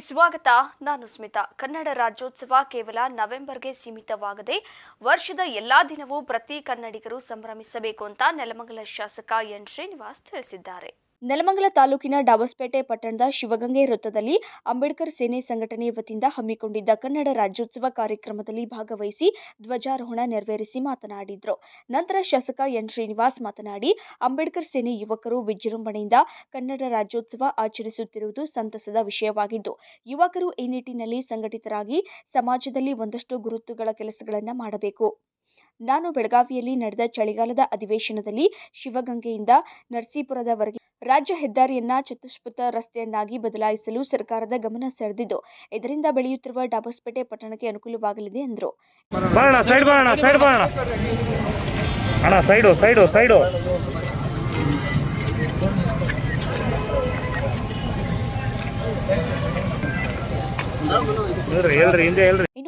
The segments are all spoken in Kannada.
ಸ್ವಾಗತ. ನಾನು ಸ್ಮಿತಾ. ಕನ್ನಡ ರಾಜ್ಯೋತ್ಸವ ಕೇವಲ ನವೆಂಬರ್ಗೆ ಸೀಮಿತವಾಗದೆ ವರ್ಷದ ಎಲ್ಲಾ ದಿನವೂ ಪ್ರತಿ ಕನ್ನಡಿಗರು ಸಂಭ್ರಮಿಸಬೇಕು ಅಂತ ನೆಲಮಂಗಲ ಶಾಸಕ ಎನ್ ಶ್ರೀನಿವಾಸ್ ತಿಳಿಸಿದ್ದಾರೆ. ನೆಲಮಂಗಲ ತಾಲೂಕಿನ ಡಾಬಸ್ಪೇಟೆ ಪಟ್ಟಣದ ಶಿವಗಂಗೆ ವೃತ್ತದಲ್ಲಿ ಅಂಬೇಡ್ಕರ್ ಸೇನೆ ಸಂಘಟನೆ ವತಿಯಿಂದ ಹಮ್ಮಿಕೊಂಡಿದ್ದ ಕನ್ನಡ ರಾಜ್ಯೋತ್ಸವ ಕಾರ್ಯಕ್ರಮದಲ್ಲಿ ಭಾಗವಹಿಸಿ ಧ್ವಜಾರೋಹಣ ನೆರವೇರಿಸಿ ಮಾತನಾಡಿದರು. ನಂತರ ಶಾಸಕ ಎನ್ ಶ್ರೀನಿವಾಸ್ ಮಾತನಾಡಿ, ಅಂಬೇಡ್ಕರ್ ಸೇನೆ ಯುವಕರು ವಿಜೃಂಭಣೆಯಿಂದ ಕನ್ನಡ ರಾಜ್ಯೋತ್ಸವ ಆಚರಿಸುತ್ತಿರುವುದು ಸಂತಸದ ವಿಷಯವಾಗಿದ್ದು, ಯುವಕರು ಈ ನಿಟ್ಟಿನಲ್ಲಿ ಸಂಘಟಿತರಾಗಿ ಸಮಾಜದಲ್ಲಿ ಒಂದಷ್ಟು ಗುರುತುಗಳ ಕೆಲಸಗಳನ್ನು ಮಾಡಬೇಕು. ನಾನು ಬೆಳಗಾವಿಯಲ್ಲಿ ನಡೆದ ಚಳಿಗಾಲದ ಅಧಿವೇಶನದಲ್ಲಿ ಶಿವಗಂಗೆಯಿಂದ ನರಸೀಪುರದವರೆಗೆ ರಾಜ್ಯ ಹೆದ್ದಾರಿಯನ್ನ ಚತುಷ್ಪಥ ರಸ್ತೆಯನ್ನಾಗಿ ಬದಲಾಯಿಸಲು ಸರ್ಕಾರದ ಗಮನ ಸೆಳೆದಿದ್ದು ಇದರಿಂದ ಬೆಳೆಯುತ್ತಿರುವ ಡಾಬಸ್ಪೇಟೆ ಪಟ್ಟಣಕ್ಕೆ ಅನುಕೂಲವಾಗಲಿದೆ ಎಂದರು.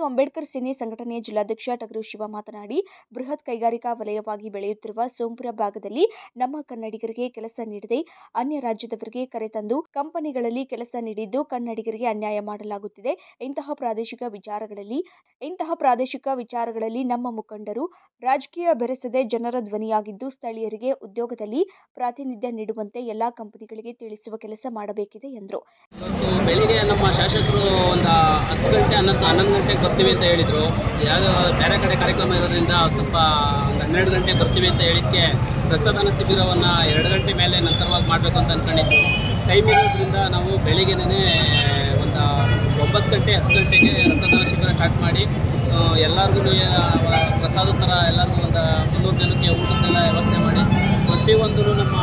ಇನ್ನು ಅಂಬೇಡ್ಕರ್ ಸೇನೆ ಸಂಘಟನೆಯ ಜಿಲ್ಲಾಧ್ಯಕ್ಷ ಟಗರು ಶಿವ ಮಾತನಾಡಿ, ಬೃಹತ್ ಕೈಗಾರಿಕಾ ವಲಯವಾಗಿ ಬೆಳೆಯುತ್ತಿರುವ ಸೋಂಪುರ ಭಾಗದಲ್ಲಿ ನಮ್ಮ ಕನ್ನಡಿಗರಿಗೆ ಕೆಲಸ ನೀಡದೆ ಅನ್ಯ ರಾಜ್ಯದವರಿಗೆ ಕರೆತಂದು ಕಂಪನಿಗಳಲ್ಲಿ ಕೆಲಸ ನೀಡಿದ್ದು ಕನ್ನಡಿಗರಿಗೆ ಅನ್ಯಾಯ ಮಾಡಲಾಗುತ್ತಿದೆ. ಇಂತಹ ಪ್ರಾದೇಶಿಕ ವಿಚಾರಗಳಲ್ಲಿ, ಇಂತಹ ಪ್ರಾದೇಶಿಕ ವಿಚಾರಗಳಲ್ಲಿ ನಮ್ಮ ಮುಖಂಡರು ರಾಜಕೀಯ ಬೆರೆಸದೆ ಜನರ ಧ್ವನಿಯಾಗಿದ್ದು ಸ್ಥಳೀಯರಿಗೆ ಉದ್ಯೋಗದಲ್ಲಿ ಪ್ರಾತಿನಿಧ್ಯ ನೀಡುವಂತೆ ಎಲ್ಲಾ ಕಂಪನಿಗಳಿಗೆ ತಿಳಿಸುವ ಕೆಲಸ ಮಾಡಬೇಕಿದೆ ಎಂದರು. ಬೆಳಿಗ್ಗೆ ನಮ್ಮ ಶಾಸಕರು ಒಂದು ಹತ್ತು ಗಂಟೆ ಹನ್ನೊಂದು ಹನ್ನೊಂದು ಗಂಟೆಗೆ ಬರ್ತೀವಿ ಅಂತ ಹೇಳಿದರು. ಯಾವುದೋ ಬೇರೆ ಕಡೆ ಕಾರ್ಯಕ್ರಮ ಇರೋದ್ರಿಂದ ಸ್ವಲ್ಪ ಒಂದು ಹನ್ನೆರಡು ಗಂಟೆಗೆ ಬರ್ತೀವಿ ಅಂತ ಹೇಳಿದ್ದಕ್ಕೆ ರಕ್ತದಾನ ಶಿಬಿರವನ್ನು ಎರಡು ಗಂಟೆ ಮೇಲೆ ನಂತರವಾಗಿ ಮಾಡಬೇಕು ಅಂತ ಅಂದ್ಕೊಂಡಿದ್ವಿ ಟೈಮ್ ಇರೋದ್ರಿಂದ ನಾವು ಬೆಳಿಗ್ಗೆನೇ ಒಂದು ಒಂಬತ್ತು ಗಂಟೆ, ಹತ್ತು ಗಂಟೆಗೆ ರಕ್ತದಾನ ಶಿಬಿರ ಸ್ಟಾರ್ಟ್ ಮಾಡಿ ಎಲ್ಲರಿಗೂ ಪ್ರಸಾದ ಥರ ಎಲ್ಲರಿಗೂ ಒಂದು ಮುನ್ನೂರು ಜನಕ್ಕೆ ಊಟದ್ದೆಲ್ಲ ವ್ಯವಸ್ಥೆ ಮಾಡಿ ಪ್ರತಿಯೊಂದು ನಮ್ಮ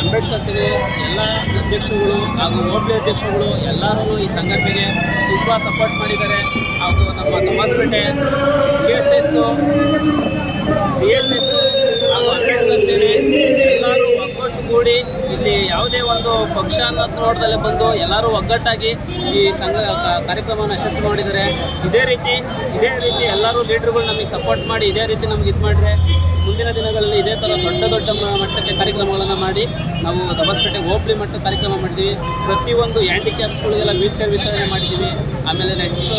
ಅಂಬೇಡ್ಕರ್ ಸೇರಿ, ಎಲ್ಲ ಅಧ್ಯಕ್ಷಗಳು ಹಾಗೂ ರೋಡ್ ಅಧ್ಯಕ್ಷಗಳು ಎಲ್ಲರೂ ಈ ಸಂಘಟನೆಗೆ ತುಂಬ ಸಪೋರ್ಟ್ ಮಾಡಿದ್ದಾರೆ. ಹಾಗೂ ನಮ್ಮ Tamaspete B S S B S S ಹಾಗೂ ಅಂಬೇಡ್ಕರ್ ಸೇರಿ ಎಲ್ಲರೂ ಒಗ್ಗಟ್ಟುಗೂಡಿ ಇಲ್ಲಿ ಯಾವುದೇ ಒಂದು ಪಕ್ಷ ಅನ್ನೋದು ನೋಡ್ದಲ್ಲೇ ಬಂದು ಎಲ್ಲರೂ ಒಗ್ಗಟ್ಟಾಗಿ ಈ ಸಂಘ ಕಾರ್ಯಕ್ರಮವನ್ನು ಯಶಸ್ವಿ ಮಾಡಿದ್ದಾರೆ. ಇದೇ ರೀತಿ ಇದೇ ರೀತಿ ಎಲ್ಲರೂ ಲೀಡ್ರುಗಳು ನಮಗೆ ಸಪೋರ್ಟ್ ಮಾಡಿ, ಇದೇ ರೀತಿ ನಮ್ಗೆ ಇದು ಮಾಡಿದ್ರೆ ಮುಂದಿನ ದಿನಗಳಲ್ಲಿ ಇದೇ ಥರ ದೊಡ್ಡ ದೊಡ್ಡ ಮಟ್ಟಕ್ಕೆ ಕಾರ್ಯಕ್ರಮಗಳನ್ನು ಮಾಡಿ ನಾವು ದಬಸ್ಪೇಟೆ ಹೋಬಳಿ ಮಟ್ಟ ಕಾರ್ಯಕ್ರಮ ಮಾಡಿದ್ದೀವಿ ಪ್ರತಿಯೊಂದು ಹ್ಯಾಂಡಿಕ್ಯಾಪ್ಸ್ಗಳಿಗೆಲ್ಲ ವೀಲ್ ಚೇರ್ ವಿತರಣೆ ಮಾಡಿದ್ದೀವಿ. ಆಮೇಲೆ ನೆಕ್ಸ್ಟ್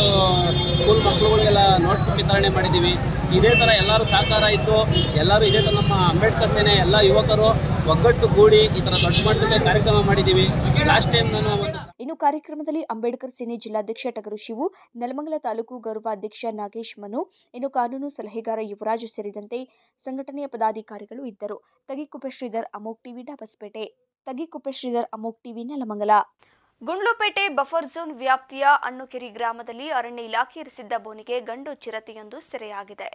ಸ್ಕೂಲ್ ಮಕ್ಕಳುಗಳಿಗೆಲ್ಲ ನೋಟ್ಬುಕ್ ವಿತರಣೆ ಮಾಡಿದ್ದೀವಿ. ಇದೇ ಥರ ಎಲ್ಲರೂ ಸಹಕಾರ ಇತ್ತು ಎಲ್ಲರೂ ಇದೇ ಥರ ನಮ್ಮ ಅಂಬೇಡ್ಕರ್ ಸೇನೆ, ಎಲ್ಲ ಯುವಕರು ಒಗ್ಗಟ್ಟು ಕೂಡಿ ಈ ಥರ ದೊಡ್ಡ ಮಟ್ಟಕ್ಕೆ ಕಾರ್ಯಕ್ರಮ ಮಾಡಿದ್ದೀವಿ. ಲಾಸ್ಟ್ ಟೈಮ್ ನಾನು ಇನ್ನು ಕಾರ್ಯಕ್ರಮದಲ್ಲಿ ಅಂಬೇಡ್ಕರ್ ಸೇನೆ ಜಿಲ್ಲಾಧ್ಯಕ್ಷ ಟಗರು ಶಿವು, ನೆಲಮಂಗಲ ತಾಲೂಕು ಗೌರವಾಧ್ಯಕ್ಷ ನಾಗೇಶ್ ಮನು, ಇನ್ನು ಕಾನೂನು ಸಲಹೆಗಾರ ಯುವರಾಜ್ ಸೇರಿದಂತೆ ಸಂಘಟನೆಯ ಪದಾಧಿಕಾರಿಗಳು ಇದ್ದರು. Tagikuppe Sridhar, Amok TV, Dabaspete. Tagikuppe Sridhar, Amok TV, Nelamangala. Gundlupete buffer zone ವ್ಯಾಪ್ತಿಯ ಅಣ್ಣುಕೆರಿ ಗ್ರಾಮದಲ್ಲಿ ಅರಣ್ಯ ಇಲಾಖೆ ಇರಿಸಿದ್ದ ಬೋನಿಗೆ ಗಂಡು ಚಿರತೆಯೊಂದು ಸೆರೆಯಾಗಿದೆ.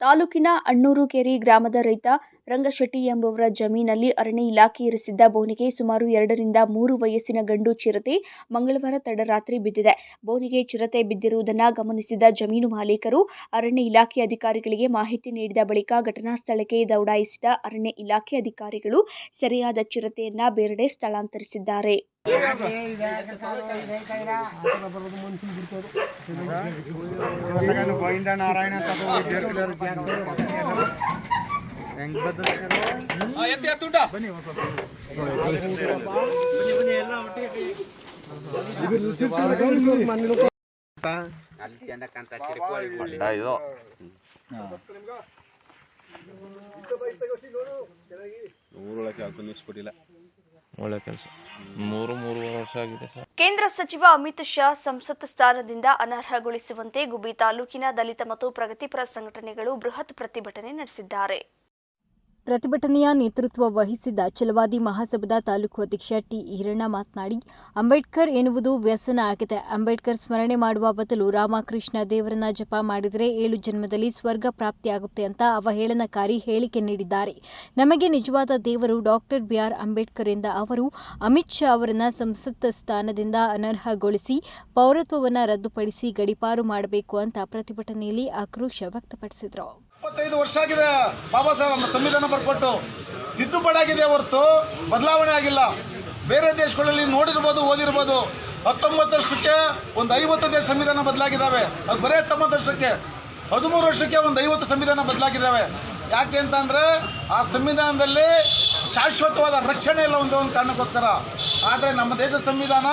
ತಾಲೂಕಿನ ಅಣ್ಣೂರು ಕೆರೆ ಗ್ರಾಮದ ರೈತ ರಂಗಶೆಟ್ಟಿ ಎಂಬುವರ ಜಮೀನಲ್ಲಿ ಅರಣ್ಯ ಇಲಾಖೆ ಇರಿಸಿದ್ದ ಬೋನಿಗೆ ಸುಮಾರು ಎರಡರಿಂದ ಮೂರು ವಯಸ್ಸಿನ ಗಂಡು ಚಿರತೆ ಮಂಗಳವಾರ ತಡರಾತ್ರಿ ಬಿದ್ದಿದೆ. ಬೋನಿಗೆ ಚಿರತೆ ಬಿದ್ದಿರುವುದನ್ನು ಗಮನಿಸಿದ ಜಮೀನು ಮಾಲೀಕರು ಅರಣ್ಯ ಇಲಾಖೆ ಅಧಿಕಾರಿಗಳಿಗೆ ಮಾಹಿತಿ ನೀಡಿದ ಬಳಿಕ ಘಟನಾ ಸ್ಥಳಕ್ಕೆ ದೌಡಾಯಿಸಿದ ಅರಣ್ಯ ಇಲಾಖೆ ಅಧಿಕಾರಿಗಳು ಸೆರೆಯಾದ ಚಿರತೆಯನ್ನ ಬೇರೆಡೆ ಸ್ಥಳಾಂತರಿಸಿದ್ದಾರೆ. ಗೋವಿಂದ ನಾರಾಯಣ ಒಳ್ಳೆ ಕೆಲಸ. ಮೂರು, ಮೂರುವರೆ ವರ್ಷ ಆಗಿದೆ ಕೇಂದ್ರ ಸಚಿವ ಅಮಿತ್ ಶಾ ಸಂಸತ್ ಸ್ಥಾನದಿಂದ ಅನರ್ಹಗೊಳಿಸುವಂತೆ ಗುಬ್ಬಿ ತಾಲೂಕಿನ ದಲಿತ ಮತ್ತು ಪ್ರಗತಿಪರ ಸಂಘಟನೆಗಳು ಬೃಹತ್ ಪ್ರತಿಭಟನೆ ನಡೆಸಿದ್ದಾರೆ. ಪ್ರತಿಭಟನೆಯ ನೇತೃತ್ವ ವಹಿಸಿದ್ದ ಚಲವಾದಿ ಮಹಾಸಭಾದ ತಾಲೂಕು ಅಧ್ಯಕ್ಷ ಟಿ ಈರಣ್ಣ ಮಾತನಾಡಿ, ಅಂಬೇಡ್ಕರ್ ಎನ್ನುವುದು ವ್ಯಸನ ಆಗಿದೆ. ಅಂಬೇಡ್ಕರ್ ಸ್ಮರಣೆ ಮಾಡುವ ಬದಲು ರಾಮಕೃಷ್ಣ ದೇವರನ್ನ ಜಪ ಮಾಡಿದರೆ ಏಳು ಜನ್ಮದಲ್ಲಿ ಸ್ವರ್ಗ ಪ್ರಾಪ್ತಿಯಾಗುತ್ತೆ ಅಂತ ಅವಹೇಳನಕಾರಿ ಹೇಳಿಕೆ ನೀಡಿದ್ದಾರೆ. ನಮಗೆ ನಿಜವಾದ ದೇವರು ಡಾಕ್ಟರ್ ಬಿಆರ್ ಅಂಬೇಡ್ಕರ್ ಎಂದ ಅವರು, ಅಮಿತ್ ಶಾ ಅವರನ್ನ ಸಂಸತ್ ಸ್ಥಾನದಿಂದ ಅನರ್ಹಗೊಳಿಸಿ ಪೌರತ್ವವನ್ನು ರದ್ದುಪಡಿಸಿ ಗಡಿಪಾರು ಮಾಡಬೇಕು ಅಂತ ಪ್ರತಿಭಟನೆಯಲ್ಲಿ ಆಕ್ರೋಶ ವ್ಯಕ್ತಪಡಿಸಿದರು. ಇಪ್ಪತ್ತೈದು ವರ್ಷ ಆಗಿದೆ. ಬಾಬಾ ಸಾಹೇಬ್ ಸಂವಿಧಾನ ಬರ್ಕೊಟ್ಟು ತಿದ್ದುಪಡಿ ಆಗಿದೆ ಹೊರತು, ಬದಲಾವಣೆ ಆಗಿಲ್ಲ. ಬೇರೆ ದೇಶಗಳಲ್ಲಿ ನೋಡಿರ್ಬೋದು, ಓದಿರ್ಬೋದು. ಹತ್ತೊಂಬತ್ತು ವರ್ಷಕ್ಕೆ ಒಂದು ಐವತ್ತು ದೇಶ ಸಂವಿಧಾನ ಬದಲಾಗಿದ್ದಾವೆ. ಅದು ಬರೀ ಹತ್ತೊಂಬತ್ತು ವರ್ಷಕ್ಕೆ. ಹದಿಮೂರು ವರ್ಷಕ್ಕೆ ಒಂದು ಐವತ್ತು ಸಂವಿಧಾನ ಬದಲಾಗಿದ್ದಾವೆ. ಯಾಕೆ ಅಂತಂದರೆ ಆ ಸಂವಿಧಾನದಲ್ಲಿ ಶಾಶ್ವತವಾದ ರಕ್ಷಣೆ ಇಲ್ಲ ಒಂದು ಒಂದು ಕಾರಣಕ್ಕೋಸ್ಕರ. ಆದರೆ ನಮ್ಮ ದೇಶ ಸಂವಿಧಾನ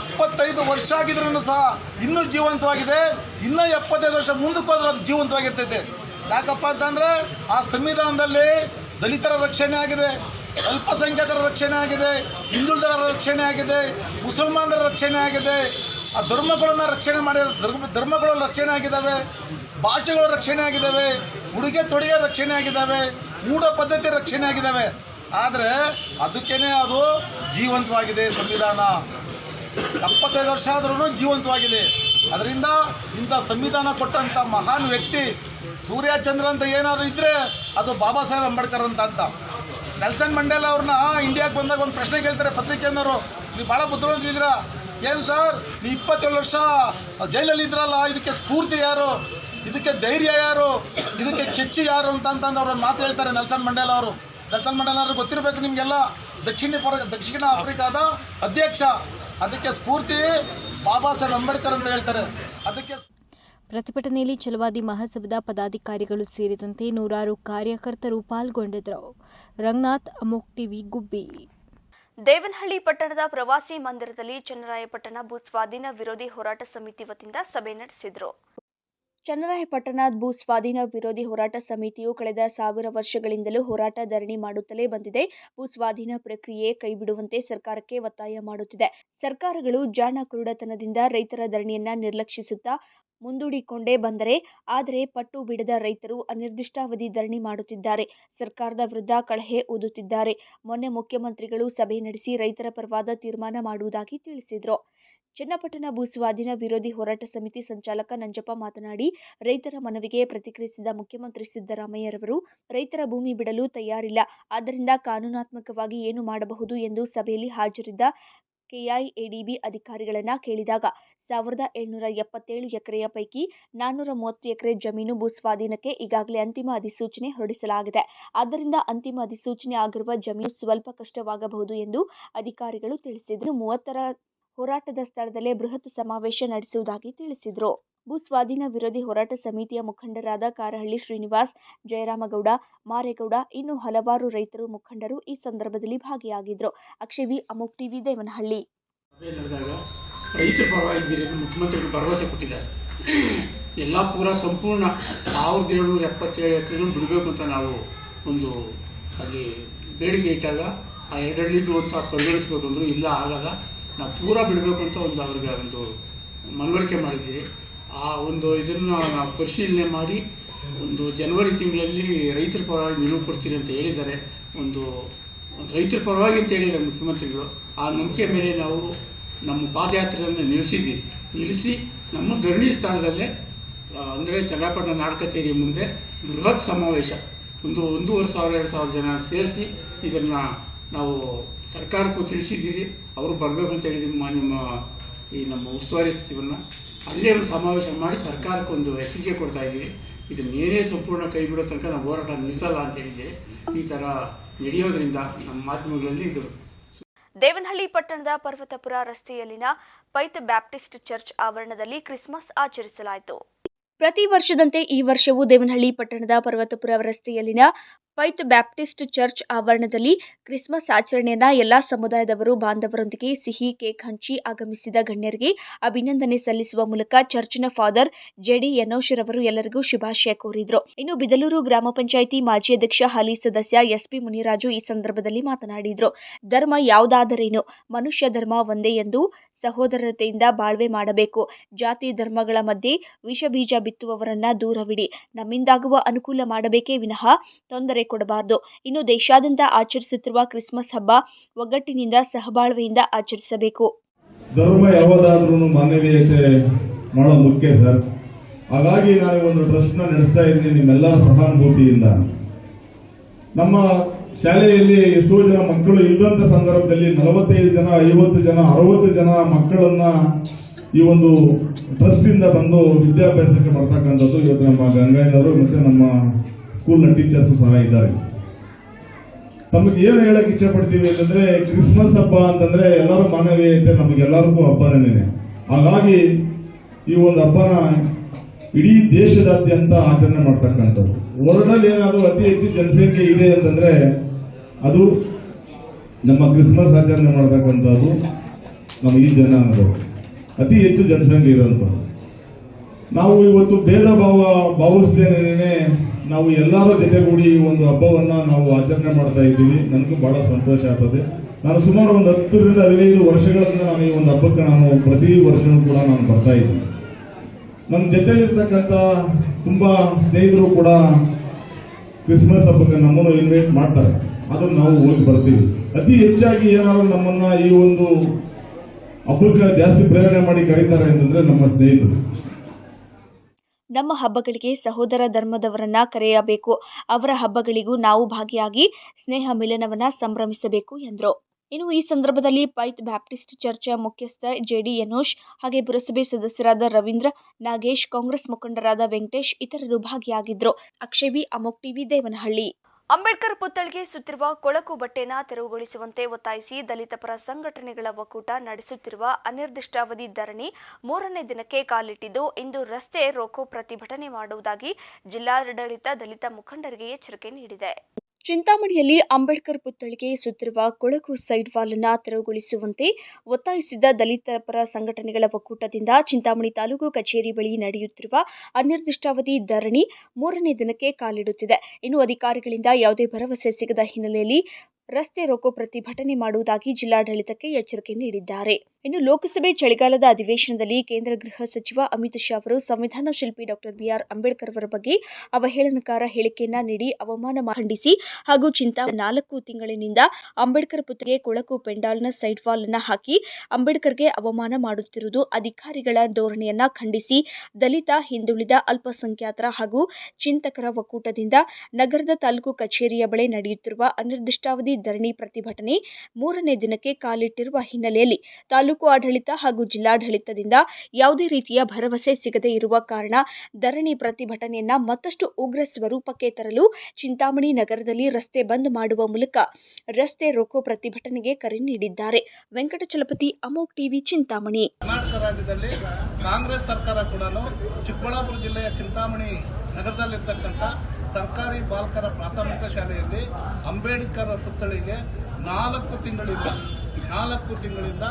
ಎಪ್ಪತ್ತೈದು ವರ್ಷ ಆಗಿದ್ರೂ ಸಹ ಇನ್ನೂ ಜೀವಂತವಾಗಿದೆ. ಇನ್ನೂ ಎಪ್ಪತ್ತೈದು ವರ್ಷ ಮುಂದಕ್ಕೆ ಹೋದ್ರೆ ಅದು ಜೀವಂತವಾಗಿರ್ತೈತೆ. ಯಾಕಪ್ಪ ಅಂತಂದ್ರೆ ಆ ಸಂವಿಧಾನದಲ್ಲಿ ದಲಿತರ ರಕ್ಷಣೆ ಆಗಿದೆ, ಅಲ್ಪಸಂಖ್ಯಾತರ ರಕ್ಷಣೆ ಆಗಿದೆ ಹಿಂದುಳಿದರ ರಕ್ಷಣೆ ಆಗಿದೆ, ಮುಸಲ್ಮಾನರ ರಕ್ಷಣೆ ಆಗಿದೆ. ಆ ಧರ್ಮಗಳನ್ನು ರಕ್ಷಣೆ ಮಾಡಿ, ಧರ್ಮ, ಧರ್ಮಗಳು ರಕ್ಷಣೆ ಆಗಿದ್ದಾವೆ, ಭಾಷೆಗಳ ರಕ್ಷಣೆ ಆಗಿದ್ದಾವೆ, ಉಡುಗೆ ತೊಡುಗೆ ರಕ್ಷಣೆ ಆಗಿದ್ದಾವೆ, ಮೂಢ ಪದ್ಧತಿ ರಕ್ಷಣೆ ಆಗಿದ್ದಾವೆ. ಆದರೆ ಅದಕ್ಕೇನೆ ಅದು ಜೀವಂತವಾಗಿದೆ ಸಂವಿಧಾನ. ಎಪ್ಪತ್ತೈದು ವರ್ಷ ಆದ್ರೂ ಜೀವಂತವಾಗಿದೆ. ಅದರಿಂದ ಇಂಥ ಸಂವಿಧಾನ ಕೊಟ್ಟಂಥ ಮಹಾನ್ ವ್ಯಕ್ತಿ ಸೂರ್ಯ ಚಂದ್ರ ಅಂತ ಏನಾದ್ರು ಇದ್ದರೆ ಅದು ಬಾಬಾ ಸಾಹೇಬ್ ಅಂಬೇಡ್ಕರ್ ಅಂತ ಅಂತ. ನೆಲ್ಸನ್ ಮಂಡೇಲ ಅವ್ರನ್ನ ಇಂಡಿಯಾಗೆ ಬಂದಾಗ ಒಂದು ಪ್ರಶ್ನೆ ಕೇಳ್ತಾರೆ ಪತ್ರಿಕೆಯವರು ನೀವು ಭಾಳ ಬುದ್ಧಿವಂತಿದ್ದೀರಾ ಏನು ಸರ್? ನೀವು ಇಪ್ಪತ್ತೇಳು ವರ್ಷ ಜೈಲಲ್ಲಿ ಇದ್ರಲ್ಲ, ಇದಕ್ಕೆ ಸ್ಫೂರ್ತಿ ಯಾರು? ಇದಕ್ಕೆ ಧೈರ್ಯ ಯಾರು? ಇದಕ್ಕೆ ಕೆಚ್ಚಿ ಯಾರು? ಅಂತ ಅಂತಂದು ಅವ್ರನ್ನ ಮಾತು ಹೇಳ್ತಾರೆ ನೆಲ್ಸನ್ ಮಂಡೇಲ ಅವರು. ನೆಲ್ಸನ್ ಮಂಡೇಲ ಅವ್ರಿಗೆ ಗೊತ್ತಿರಬೇಕು ನಿಮಗೆಲ್ಲ. ದಕ್ಷಿಣ ದಕ್ಷಿಣ ಆಫ್ರಿಕಾದ ಅಧ್ಯಕ್ಷ. ಅದಕ್ಕೆ ಸ್ಫೂರ್ತಿ ಬಾಬಾ ಸಾಹೇಬ್ ಅಂಬೇಡ್ಕರ್ ಅಂತ ಹೇಳ್ತಾರೆ. ಅದಕ್ಕೆ ಪ್ರತಿಭಟನೆಯಲ್ಲಿ ಛಲವಾದಿ ಮಹಾಸಭಾದ ಪದಾಧಿಕಾರಿಗಳು ಸೇರಿದಂತೆ ನೂರಾರು ಕಾರ್ಯಕರ್ತರು ಪಾಲ್ಗೊಂಡಿದ್ದರು. ರಂಗನಾಥ್, ಅಮೋಕ್ ಟಿವಿ, ಗುಬ್ಬಿ. ದೇವನಹಳ್ಳಿ ಪಟ್ಟಣದ ಪ್ರವಾಸಿ ಮಂದಿರದಲ್ಲಿ ಚನ್ನರಾಯಪಟ್ಟಣ ಭೂ ಸ್ವಾಧೀನ ವಿರೋಧಿ ಹೋರಾಟ ಸಮಿತಿ ವತಿಯಿಂದ ಸಭೆ ನಡೆಸಿದರು. ಚನ್ನರಾಯಪಟ್ಟಣ ಭೂ ಸ್ವಾಧೀನ ವಿರೋಧಿ ಹೋರಾಟ ಸಮಿತಿಯು ಕಳೆದ ಸಾವಿರ ವರ್ಷಗಳಿಂದಲೂ ಹೋರಾಟ ಧರಣಿ ಮಾಡುತ್ತಲೇ ಬಂದಿದೆ. ಭೂ ಸ್ವಾಧೀನ ಪ್ರಕ್ರಿಯೆ ಕೈಬಿಡುವಂತೆ ಸರ್ಕಾರಕ್ಕೆ ಒತ್ತಾಯ ಮಾಡುತ್ತಿದೆ. ಸರ್ಕಾರಗಳು ಜಾಣ ಕುರುಡತನದಿಂದ ರೈತರ ಧರಣಿಯನ್ನ ನಿರ್ಲಕ್ಷಿಸುತ್ತಾ ಮುಂದೂಡಿಕೊಂಡೇ ಬಂದರೆ, ಆದರೆ ಪಟ್ಟು ಬಿಡದ ರೈತರು ಅನಿರ್ದಿಷ್ಟಾವಧಿ ಧರಣಿ ಮಾಡುತ್ತಿದ್ದಾರೆ. ಸರ್ಕಾರದ ವಿರುದ್ಧ ಕಳಹೆ ಊದುತ್ತಿದ್ದಾರೆ ಮೊನ್ನೆ ಮುಖ್ಯಮಂತ್ರಿಗಳು ಸಭೆ ನಡೆಸಿ ರೈತರ ಪರವಾದ ತೀರ್ಮಾನ ಮಾಡುವುದಾಗಿ ತಿಳಿಸಿದರು. ಚನ್ನಪಟ್ಟಣ ಭೂ ಸ್ವಾಧೀನ ವಿರೋಧಿ ಹೋರಾಟ ಸಮಿತಿ ಸಂಚಾಲಕ ನಂಜಪ್ಪ ಮಾತನಾಡಿ, ರೈತರ ಮನವಿಗೆ ಪ್ರತಿಕ್ರಿಯಿಸಿದ ಮುಖ್ಯಮಂತ್ರಿ ಸಿದ್ದರಾಮಯ್ಯರವರು, ರೈತರ ಭೂಮಿ ಬಿಡಲು ತಯಾರಿಲ್ಲ, ಆದ್ದರಿಂದ ಕಾನೂನಾತ್ಮಕವಾಗಿ ಏನು ಮಾಡಬಹುದು ಎಂದು ಸಭೆಯಲ್ಲಿ ಹಾಜರಿದ್ದ ಕೆಐಎಡಿಬಿ ಅಧಿಕಾರಿಗಳನ್ನು ಕೇಳಿದಾಗ, ಸಾವಿರದ ಏಳ್ನೂರ ಎಪ್ಪತ್ತೇಳು ಎಕರೆಯ ಪೈಕಿ ನಾನ್ನೂರ ಮೂವತ್ತು ಎಕರೆ ಜಮೀನು ಭೂ ಸ್ವಾಧೀನಕ್ಕೆ ಈಗಾಗಲೇ ಅಂತಿಮ ಅಧಿಸೂಚನೆ ಹೊರಡಿಸಲಾಗಿದೆ. ಆದ್ದರಿಂದ ಅಂತಿಮ ಅಧಿಸೂಚನೆ ಆಗಿರುವ ಜಮೀನು ಸ್ವಲ್ಪ ಕಷ್ಟವಾಗಬಹುದು ಎಂದು ಅಧಿಕಾರಿಗಳು ತಿಳಿಸಿದರು. ಮೂವತ್ತರ ಹೋರಾಟದ ಸ್ಥಳದಲ್ಲೇ ಬೃಹತ್ ಸಮಾವೇಶ ನಡೆಸುವುದಾಗಿ ತಿಳಿಸಿದರು. ಭೂ ಸ್ವಾಧೀನ ವಿರೋಧಿ ಹೋರಾಟ ಸಮಿತಿಯ ಮುಖಂಡರಾದ ಕಾರಹಳ್ಳಿ ಶ್ರೀನಿವಾಸ್, ಜಯರಾಮಗೌಡ, ಮಾರೇಗೌಡ ಇನ್ನು ಹಲವಾರು ರೈತರು ಮುಖಂಡರು ಈ ಸಂದರ್ಭದಲ್ಲಿ ಭಾಗಿಯಾಗಿದ್ದರು ಅಕ್ಷಯವಿ ಅಮೋಕ್ ಟಿವಿ, ದೇವನಹಳ್ಳಿ. ರೈತರ ಮುಖ್ಯಮಂತ್ರಿಗಳು ಭರವಸೆ ಕೊಟ್ಟಿದ್ದಾರೆ. ಎಲ್ಲ ಪೂರ ಸಂಪೂರ್ಣ ಸಾವಿರದ ಏಳ್ನೂರ ಎಪ್ಪತ್ತೇಳು ಎಕರೆನೂ ಬಿಡಬೇಕು ಅಂತ ನಾವು ಒಂದು ಅಲ್ಲಿ ಬೇಡಿಕೆ ಇಟ್ಟಾಗ ಆ ಅಂತ ಪರಿಗಣಿಸ್ಬೇಕು ಅಂದರು ಇಲ್ಲ, ಆಗಲ್ಲ. ನಾವು ಪೂರ ಬಿಡಬೇಕು ಅಂತ ಒಂದು ಅವ್ರಿಗೆ ಒಂದು ಮನವರಿಕೆ ಮಾಡಿದ್ದೀರಿ ಆ ಒಂದು ಇದನ್ನು ನಾವು ಪರಿಶೀಲನೆ ಮಾಡಿ ಒಂದು ಜನವರಿ ತಿಂಗಳಲ್ಲಿ ರೈತರ ಪರವಾಗಿ ನಿಲುವು ಕೊಡ್ತೀರಿ ಅಂತ ಹೇಳಿದ್ದಾರೆ. ಒಂದು ರೈತರ ಪರವಾಗಿ ಅಂತ ಹೇಳಿದ್ದಾರೆ ಮುಖ್ಯಮಂತ್ರಿಗಳು. ಆ ನಂಬಿಕೆ ಮೇಲೆ ನಾವು ನಮ್ಮ ಪಾದಯಾತ್ರೆಯನ್ನು ನಿಲ್ಲಿಸಿದ್ವಿ. ನಿಲ್ಲಿಸಿ ನಮ್ಮ ಧರಣಿ ಸ್ಥಾನದಲ್ಲೇ ಅಂದರೆ ಚನ್ನಪಟ್ಟಣ ನಾಡ ಕಚೇರಿ ಮುಂದೆ ಬೃಹತ್ ಸಮಾವೇಶ. ಒಂದು ಒಂದೂವರೆ ಸಾವಿರ, ಎರಡು ಸಾವಿರ ಜನ ಸೇರಿಸಿ ಇದನ್ನು ನಾವು ಸರ್ಕಾರಕ್ಕೂ ತಿಳಿಸಿದ್ದೀವಿ. ಅವರು ಬರಬೇಕು ಅಂತ ಹೇಳಿದ್ದೀವಿ ಮಾ- ನಿಮ್ಮ ಈ ನಮ್ಮ ಉಸ್ತುವಾರಿ ಸಚಿವರನ್ನ. ಅಲ್ಲೇ ಒಂದು ಸಮಾವೇಶ ಮಾಡಿ ಸರ್ಕಾರಕ್ಕೊಂದು ಎಚ್ಚರಿಕೆ ಕೊಡ್ತಾ ಇದ್ದೀವಿ. ಇದು ಏನೇ ಸಂಪೂರ್ಣ ಕೈ ಬಿಡೋ ತನಕ ನಾವು ಹೋರಾಟ ನಿಲ್ಲಿಸಲ್ಲ ಅಂತ ಹೇಳಿದ್ದೆ. ಈ ಥರ ನಡೆಯೋದ್ರಿಂದ ನಮ್ಮ ಮಾಧ್ಯಮಗಳಲ್ಲಿ ಇದು ದೇವನಹಳ್ಳಿ ಪಟ್ಟಣದ ಪರ್ವತಪುರ ರಸ್ತೆಯಲ್ಲಿನ ಪೈತ್ ಬ್ಯಾಪ್ಟಿಸ್ಟ್ ಚರ್ಚ್ ಆವರಣದಲ್ಲಿ ಕ್ರಿಸ್ಮಸ್ ಆಚರಿಸಲಾಯಿತು. ಪ್ರತಿ ವರ್ಷದಂತೆ ಈ ವರ್ಷವೂ ದೇವನಹಳ್ಳಿ ಪಟ್ಟಣದ ಪರ್ವತಪುರ ರಸ್ತೆಯಲ್ಲಿನ ಪೈತ್ ಬ್ಯಾಪ್ಟಿಸ್ಟ್ ಚರ್ಚ್ ಆವರಣದಲ್ಲಿ ಕ್ರಿಸ್ಮಸ್ ಆಚರಣೆಯನ್ನ ಎಲ್ಲ ಸಮುದಾಯದವರು, ಬಾಂಧವರೊಂದಿಗೆ ಸಿಹಿ, ಕೇಕ್ ಹಂಚಿ ಆಗಮಿಸಿದ ಗಣ್ಯರಿಗೆ ಅಭಿನಂದನೆ ಸಲ್ಲಿಸುವ ಮೂಲಕ ಚರ್ಚ್ನ ಫಾದರ್ ಜೆಡಿ ಎನೋಶರವರು ಎಲ್ಲರಿಗೂ ಶುಭಾಶಯ ಕೋರಿದ್ರು. ಇನ್ನು ಬಿದಲೂರು ಗ್ರಾಮ ಪಂಚಾಯಿತಿ ಮಾಜಿ ಅಧ್ಯಕ್ಷ, ಹಾಲಿ ಸದಸ್ಯ ಎಸ್ಪಿ ಮುನಿರಾಜು ಈ ಸಂದರ್ಭದಲ್ಲಿ ಮಾತನಾಡಿದ್ರು. ಧರ್ಮ ಯಾವುದಾದರೇನು, ಮನುಷ್ಯ ಧರ್ಮ ಒಂದೇ ಎಂದು ಸಹೋದರತೆಯಿಂದ ಬಾಳ್ವೆ ಮಾಡಬೇಕು. ಜಾತಿ ಧರ್ಮಗಳ ಮಧ್ಯೆ ವಿಷ ಬೀಜ ಬಿತ್ತುವವರನ್ನ ದೂರವಿಡಿ. ನಮ್ಮಿಂದಾಗುವ ಅನುಕೂಲ ಮಾಡಬೇಕೇ ವಿನಃ ತೊಂದರೆ ಕೊಡಬಾರದು. ಇನ್ನು ದೇಶಾದ್ಯಂತ ಆಚರಿಸುತ್ತಿರುವ ಕ್ರಿಸ್ಮಸ್ ಹಬ್ಬ ಒಗ್ಗಟ್ಟಿನಿಂದ ಸಹಬಾಳ್ವೆಯಿಂದ ಆಚರಿಸಬೇಕು. ಧರ್ಮ ಯಾವುದಾದ್ರೂ ಮಾನವೀಯತೆ ಬಹಳ ಮುಖ್ಯ ಸರ್. ಹಾಗಾಗಿ ನಾನು ಒಂದು ಟ್ರಸ್ಟ್ ನಡೆಸ್ತಾ ಇದ್ದೀನಿ ನಿಮ್ಮೆಲ್ಲರ ಸಹಾನುಭೂತಿಯಿಂದ. ನಮ್ಮ ಶಾಲೆಯಲ್ಲಿ ಎಷ್ಟೋ ಜನ ಮಕ್ಕಳು ಇಲ್ಲದಂತ ಸಂದರ್ಭದಲ್ಲಿ ನಲವತ್ತೈದು ಜನ, ಐವತ್ತು ಜನ, ಅರವತ್ತು ಜನ ಮಕ್ಕಳನ್ನ ಈ ಒಂದು ಟ್ರಸ್ಟ್ ಇಂದ ಬಂದು ವಿದ್ಯಾಭ್ಯಾಸಕ್ಕೆ ಬರ್ತಕ್ಕಂಥದ್ದು ಇವತ್ತು ನಮ್ಮ ಗಂಗಾಯನವರು ಮತ್ತೆ ನಮ್ಮ ಸ್ಕೂಲ್ನ ಟೀಚರ್ಸ್ ಸಹ ಇದ್ದಾರೆ. ತಮಗೆ ಏನು ಹೇಳಕ್ ಇಚ್ಛೆ ಪಡ್ತೀವಿ ಅಂತಂದ್ರೆ ಕ್ರಿಸ್ಮಸ್ ಹಬ್ಬ ಅಂತಂದ್ರೆ ಎಲ್ಲರೂ ಮಾನವೀಯತೆ ನಮಗೆಲ್ಲರಿಗೂ ಹಬ್ಬನೇ ಹಾಗಾಗಿ ಈ ಒಂದು ಹಬ್ಬನ ಇಡೀ ದೇಶದಾದ್ಯಂತ ಆಚರಣೆ ಮಾಡ್ತಕ್ಕಂಥದ್ದು. ವರ್ಲ್ಡಲ್ಲಿ ಏನಾದರೂ ಅತಿ ಹೆಚ್ಚು ಜನಸಂಖ್ಯೆ ಇದೆ ಅಂತಂದ್ರೆ ಅದು ನಮ್ಮ ಕ್ರಿಸ್ಮಸ್ ಆಚರಣೆ ಮಾಡ್ತಕ್ಕಂಥದ್ದು ನಮ್ಮ ಈ ಜನ ಅನ್ನೋದು ಅತಿ ಹೆಚ್ಚು ಜನಸಂಖ್ಯೆ ಇರೋಂಥದ್ದು ನಾವು ಇವತ್ತು ಭೇದ ಭಾವ ಭಾವಿಸ್ದೇನೆ ನಾವು ಎಲ್ಲರೂ ಜೊತೆಗೂಡಿ ಈ ಒಂದು ಹಬ್ಬವನ್ನ ನಾವು ಆಚರಣೆ ಮಾಡ್ತಾ ಇದ್ದೀವಿ. ನನಗೂ ಬಹಳ ಸಂತೋಷ ಆಗ್ತದೆ. ನಾನು ಸುಮಾರು ಒಂದು ಹತ್ತರಿಂದ ಹದಿನೈದು ವರ್ಷಗಳಿಂದ ನಾನು ಈ ಒಂದು ಹಬ್ಬಕ್ಕೆ ನಾನು ಪ್ರತಿ ವರ್ಷವೂ ಕೂಡ ನಾನು ಬರ್ತಾ ಇದ್ದೀನಿ. ನನ್ನ ಜೊತೆಲಿರ್ತಕ್ಕಂಥ ತುಂಬಾ ಸ್ನೇಹಿತರು ಕೂಡ ಕ್ರಿಸ್ಮಸ್ ಹಬ್ಬಕ್ಕೆ ನಮ್ಮನ್ನು ಇನ್ವೈಟ್ ಮಾಡ್ತಾರೆ. ಅದನ್ನು ನಾವು ಹೋಗಿ ಬರ್ತೀವಿ. ಅತಿ ಹೆಚ್ಚಾಗಿ ಏನಾದರೂ ನಮ್ಮನ್ನ ಈ ಒಂದು ಹಬ್ಬಕ್ಕೆ ಜಾಸ್ತಿ ಪ್ರೇರಣೆ ಮಾಡಿ ಕರೀತಾರೆ ಅಂತಂದ್ರೆ ನಮ್ಮ ಸ್ನೇಹಿತರು. ನಮ್ಮ ಹಬ್ಬಗಳಿಗೆ ಸಹೋದರ ಧರ್ಮದವರನ್ನ ಕರೆಯಬೇಕು. ಅವರ ಹಬ್ಬಗಳಿಗೂ ನಾವು ಭಾಗಿಯಾಗಿ ಸ್ನೇಹ ಮಿಲನವನ್ನ ಸಂಭ್ರಮಿಸಬೇಕು ಎಂದರು. ಇನ್ನು ಈ ಸಂದರ್ಭದಲ್ಲಿ ಪೈತ್ ಬ್ಯಾಪ್ಟಿಸ್ಟ್ ಚರ್ಚ್ ಮುಖ್ಯಸ್ಥ ಜೆ ಡಿ ಯನೋಶ್ ಹಾಗೆ ಪುರಸಭೆ ಸದಸ್ಯರಾದ ರವೀಂದ್ರ ನಾಗೇಶ್ ಕಾಂಗ್ರೆಸ್ ಮುಖಂಡರಾದ ವೆಂಕಟೇಶ್ ಇತರರು ಭಾಗಿಯಾಗಿದ್ದರು. ಅಕ್ಷಯವಿ ಅಮೋಕ್ ಟಿವಿ, ದೇವನಹಳ್ಳಿ. ಅಂಬೇಡ್ಕರ್ ಪುತ್ಥಳಿಗೆ ಸುತ್ತಿರುವ ಕೊಳಕು ಬಟ್ಟೆನ ತೆರವುಗೊಳಿಸುವಂತೆ ಒತ್ತಾಯಿಸಿ ದಲಿತ ಪರ ಸಂಘಟನೆಗಳ ಒಕ್ಕೂಟ ನಡೆಸುತ್ತಿರುವ ಅನಿರ್ದಿಷ್ಟಾವಧಿ ಧರಣಿ ಮೂರನೇ ದಿನಕ್ಕೆ ಕಾಲಿಟ್ಟಿದ್ದು, ಇಂದು ರಸ್ತೆ ರೋಕೋ ಪ್ರತಿಭಟನೆ ಮಾಡುವುದಾಗಿ ಜಿಲ್ಲಾಡಳಿತ ದಲಿತ ಮುಖಂಡರಿಗೆ ಎಚ್ಚರಿಕೆ ನೀಡಿದೆ. ಚಿಂತಾಮಣಿಯಲ್ಲಿ ಅಂಬೇಡ್ಕರ್ ಪುತ್ಥಳಿಗೆ ಸುತ್ತಿರುವ ಕೊಳಕು ಸೈಡ್ ವಾಲ್ ಅನ್ನ ತೆರವುಗೊಳಿಸುವಂತೆ ಒತ್ತಾಯಿಸಿದ ದಲಿತ ಪರ ಸಂಘಟನೆಗಳ ಒಕ್ಕೂಟದಿಂದ ಚಿಂತಾಮಣಿ ತಾಲೂಕು ಕಚೇರಿ ಬಳಿ ನಡೆಯುತ್ತಿರುವ ಅನಿರ್ದಿಷ್ಟಾವಧಿ ಧರಣಿ ಮೂರನೇ ದಿನಕ್ಕೆ ಕಾಲಿಡುತ್ತಿದೆ. ಇನ್ನು ಅಧಿಕಾರಿಗಳಿಂದ ಯಾವುದೇ ಭರವಸೆ ಸಿಗದ ಹಿನ್ನೆಲೆಯಲ್ಲಿ ರಸ್ತೆ ರೋಕೋ ಪ್ರತಿಭಟನೆ ಮಾಡುವುದಾಗಿ ಜಿಲ್ಲಾಡಳಿತಕ್ಕೆ ಎಚ್ಚರಿಕೆ ನೀಡಿದ್ದಾರೆ. ಇನ್ನು ಲೋಕಸಭೆ ಚಳಿಗಾಲದ ಅಧಿವೇಶನದಲ್ಲಿ ಕೇಂದ್ರ ಗೃಹ ಸಚಿವ ಅಮಿತ್ ಶಾ ಅವರು ಸಂವಿಧಾನ ಶಿಲ್ಪಿ ಡಾಕ್ಟರ್ ಬಿಆರ್ ಅಂಬೇಡ್ಕರ್ ಅವರ ಬಗ್ಗೆ ಅವಹೇಳನಕಾರ ಹೇಳಿಕೆಯನ್ನ ನೀಡಿ ಅವಮಾನ ಖಂಡಿಸಿ ಹಾಗೂ ಚಿಂತಾ ನಾಲ್ಕು ತಿಂಗಳಿನಿಂದ ಅಂಬೇಡ್ಕರ್ ಪುತ್ರಿಗೆ ಕೊಳಕು ಪೆಂಡಾಲ್ನ ಸೈಡ್ ವಾಲ್ ಅನ್ನ ಹಾಕಿ ಅಂಬೇಡ್ಕರ್ಗೆ ಅವಮಾನ ಮಾಡುತ್ತಿರುವುದು ಅಧಿಕಾರಿಗಳ ಧೋರಣೆಯನ್ನ ಖಂಡಿಸಿ ದಲಿತ, ಹಿಂದುಳಿದ, ಅಲ್ಪಸಂಖ್ಯಾತರ ಹಾಗೂ ಚಿಂತಕರ ಒಕ್ಕೂಟದಿಂದ ನಗರದ ತಾಲೂಕು ಕಚೇರಿಯ ಬಳಿ ನಡೆಯುತ್ತಿರುವ ಅನಿರ್ದಿಷ್ಟಾವಧಿ ಧರಣಿ ಪ್ರತಿಭಟನೆ ಮೂರನೇ ದಿನಕ್ಕೆ ಕಾಲಿಟ್ಟಿರುವ ಹಿನ್ನೆಲೆಯಲ್ಲಿ ತಾಲೂಕು ಆಡಳಿತ ಹಾಗೂ ಜಿಲ್ಲಾಡಳಿತದಿಂದ ಯಾವುದೇ ರೀತಿಯ ಭರವಸೆ ಸಿಗದೇ ಇರುವ ಕಾರಣ ಧರಣಿ ಪ್ರತಿಭಟನೆಯನ್ನ ಮತ್ತಷ್ಟು ಉಗ್ರ ಸ್ವರೂಪಕ್ಕೆ ತರಲು ಚಿಂತಾಮಣಿ ನಗರದಲ್ಲಿ ರಸ್ತೆ ಬಂದ್ ಮಾಡುವ ಮೂಲಕ ರಸ್ತೆ ರೋಕೋ ಪ್ರತಿಭಟನೆಗೆ ಕರೆ ನೀಡಿದ್ದಾರೆ. ವೆಂಕಟಚಲಪತಿ ಅಮೋಕ್ ಟಿವಿ, ಚಿಂತಾಮಣಿ. ಕರ್ನಾಟಕ ರಾಜ್ಯದಲ್ಲಿ ಕಾಂಗ್ರೆಸ್ ಸರ್ಕಾರ ಕೂಡ ಚಿಕ್ಕಬಳ್ಳಾಪುರ ಜಿಲ್ಲೆಯ ಚಿಂತಾಮಣಿ ನಗರದಲ್ಲಿರ್ತಕ್ಕಂಥ ಸರ್ಕಾರಿ ಬಾಲಕರ ಪ್ರಾಥಮಿಕ ಶಾಲೆಯಲ್ಲಿ ಅಂಬೇಡ್ಕರ್ ಪುತ್ಥಳಿಗೆ ನಾಲ್ಕು ತಿಂಗಳಿಂದ ನಾಲ್ಕು ತಿಂಗಳಿಂದ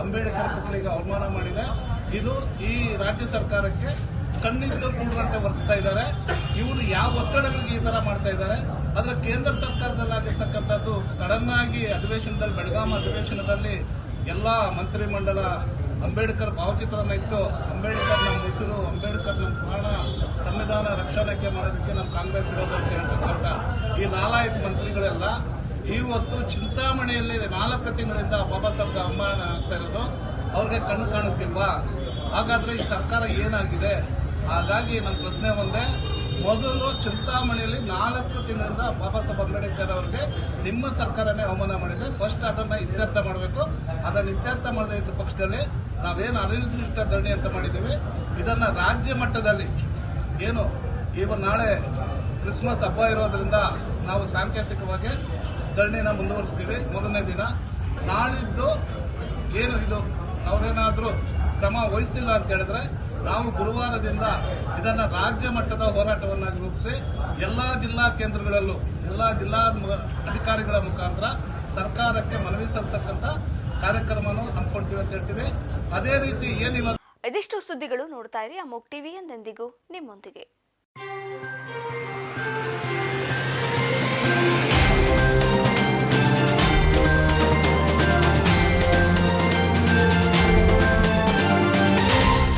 ಅಂಬೇಡ್ಕರ್ ಪುತ್ಥಳಿಗೆ ಅವಮಾನ ಮಾಡಿದೆ. ಇದು ಈ ರಾಜ್ಯ ಸರ್ಕಾರಕ್ಕೆ ಕಣ್ಣಿಂದ ಕೂಡುವಂತೆ ವರ್ಸ್ತಾ ಇದ್ದಾರೆ. ಇವರು ಯಾವ ಒತ್ತಡಗಳಿಗೆ ಈ ತರ ಮಾಡ್ತಾ ಇದ್ದಾರೆ? ಆದ್ರೆ ಕೇಂದ್ರ ಸರ್ಕಾರದಲ್ಲಾಗಿರ್ತಕ್ಕಂಥದ್ದು ಸಡನ್ ಆಗಿ ಅಧಿವೇಶನದಲ್ಲಿ, ಬೆಳಗಾಂ ಅಧಿವೇಶನದಲ್ಲಿ ಎಲ್ಲ ಮಂತ್ರಿಮಂಡಲ, ಅಂಬೇಡ್ಕರ್ ಭಾವಚಿತ್ರನ ಇತ್ತು ಅಂಬೇಡ್ಕರ್ ನಮ್ಮ ಹೆಸರು, ಅಂಬೇಡ್ಕರ್ ನಮ್ಮ ಪ್ರಾಣ, ಸಂವಿಧಾನ ರಕ್ಷಣೆಗೆ ಮಾಡೋದಕ್ಕೆ ನಮ್ಮ ಕಾಂಗ್ರೆಸ್ ಇರೋದು ಅಂತ ಹೇಳ್ತಕ್ಕಂಥ ಈ ನಾಲ್ಕು ಮಂತ್ರಿಗಳೆಲ್ಲ ಇವತ್ತು ಚಿಂತಾಮಣಿಯಲ್ಲಿ ನಾಲ್ಕು ತಿಂಗಳಿಂದ ಬಾಬಾ ಸಾಹೇಬ್ ಅವಮಾನ ಆಗ್ತಾ ಇರೋದು. ಅವ್ರಿಗೆ ಕಣ್ಣು ಕಾಣುತ್ತಿಲ್ವಾ? ಹಾಗಾದ್ರೆ ಈ ಸರ್ಕಾರ ಏನಾಗಿದೆ? ಹಾಗಾಗಿ ನನ್ನ ಪ್ರಶ್ನೆ ಒಂದೇ ಮೊದಲು ಚಿಂತಾಮಣಿಯಲ್ಲಿ ನಾಲ್ಕು ದಿನದಿಂದ ಬಾಬಾ ಸಾಹೇಬ್ ಅಂಬೇಡ್ಕರ್ ಅವರಿಗೆ ನಿಮ್ಮ ಸರ್ಕಾರನೇ ಅವಮಾನ ಮಾಡಿದೆ ಫಸ್ಟ್ ಅದನ್ನ ಇತ್ಯರ್ಥ ಮಾಡಬೇಕು. ಅದನ್ನ ಇತ್ಯರ್ಥ ಮಾಡದೇ ಇದ್ದ ಪಕ್ಷದಲ್ಲಿ ನಾವೇನು ಅನಿರ್ದಿಷ್ಟ ಧರಣಿ ಅಂತ ಮಾಡಿದ್ದೀವಿ. ಇದನ್ನ ರಾಜ್ಯ ಮಟ್ಟದಲ್ಲಿ ಏನು ಇವ ನಾಳೆ ಕ್ರಿಸ್ಮಸ್ ಹಬ್ಬ ಇರೋದ್ರಿಂದ ನಾವು ಸಾಂಕೇತಿಕವಾಗಿ ಧರಣಿನ ಮುಂದುವರಿಸ್ತೀವಿ. ಮೊದಲನೇ ದಿನ ನಾಳಿದ್ದು ಏನು ಇದು? ಅವರೇನಾದ್ರೂ ಕ್ರಮ ವಹಿಸ್ತಿಲ್ಲ ಅಂತ ಹೇಳಿದ್ರೆ ನಾವು ಗುರುವಾರದಿಂದ ಇದನ್ನ ರಾಜ್ಯ ಮಟ್ಟದ ಹೋರಾಟವನ್ನಾಗಿ ರೂಪಿಸಿ ಎಲ್ಲಾ ಜಿಲ್ಲಾ ಕೇಂದ್ರಗಳಲ್ಲೂ, ಎಲ್ಲಾ ಜಿಲ್ಲಾ ಅಧಿಕಾರಿಗಳ ಮುಖಾಂತರ ಸರ್ಕಾರಕ್ಕೆ ಮನವಿ ಸಲ್ಲಿಸತಕ್ಕಂಥ ಕಾರ್ಯಕ್ರಮವನ್ನು ಹಮ್ಮಿಕೊಳ್ತೀವಿ ಅಂತ ಹೇಳ್ತೀವಿ. ಅದೇ ರೀತಿ ಏನಿಲ್ಲ ಇದಿಷ್ಟು ಸುದ್ದಿಗಳು ನೋಡ್ತಾ ಇರಿ ಅಮೋಕ್ ಟಿವಿ ಎಂದೆಂದಿಗೂ ನಿಮ್ಮೊಂದಿಗೆ.